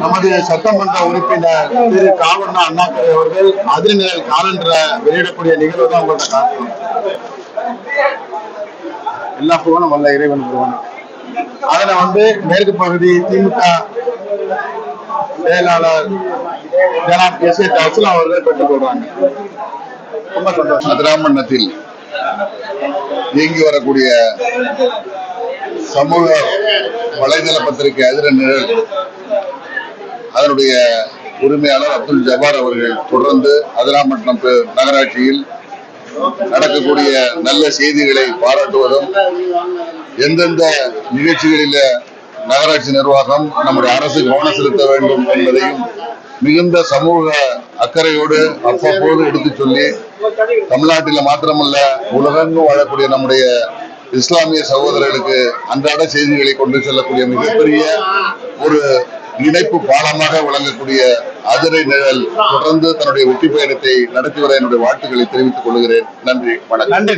நமது சட்டமன்ற உறுப்பினர் திரு காவண்ணா அண்ணாதுரை அவர்கள் அதிர்நிழல் காலன்ற வெளியிடக்கூடிய நிகழ்வு தான் உங்கள்கிட்ட காட்டணும். எல்லா புகழும் வல்ல இறைவன் புகழும் அதுல வந்து மேற்கு பகுதி திமுக செயலாளர் ஜனாப் எஸ் ஏ அஸ்லாம் அவர்கள் பெற்றுக் கொள்றாங்க. ரொம்ப சந்தோஷம். அதிராமண்ணத்தில் இயங்கி வரக்கூடிய சமூக வலைதள பத்திரிகை அதிர நிழல். அதனுடைய உரிமையாளர் அப்துல் ஜபார் அவர்கள் தொடர்ந்து அதிராமட்டம் நகராட்சியில் நடக்கக்கூடிய நல்ல செய்திகளை பாராட்டுவதும் எந்தெந்த நிகழ்ச்சிகளில நகராட்சி நிர்வாகம் நம்முடைய அரசு கவனம் செலுத்த வேண்டும் என்பதையும் மிகுந்த சமூக அக்கறையோடு அவ்வப்போது எடுத்துச் சொல்லி தமிழ்நாட்டில் மாத்திரமல்ல உலகெங்கும் வாழக்கூடிய நம்முடைய இஸ்லாமிய சகோதரர்களுக்கு அன்றாட செய்திகளை கொண்டு செல்லக்கூடிய மிகப்பெரிய ஒரு இணைப்பு பாலமாக விளங்கக்கூடிய அதிரை நிழல் தொடர்ந்து தன்னுடைய ஒட்டி பயணத்தை நடத்தி வர என்னுடைய வாழ்த்துக்களை தெரிவித்துக் கொள்கிறேன். நன்றி வணக்கம். நன்றி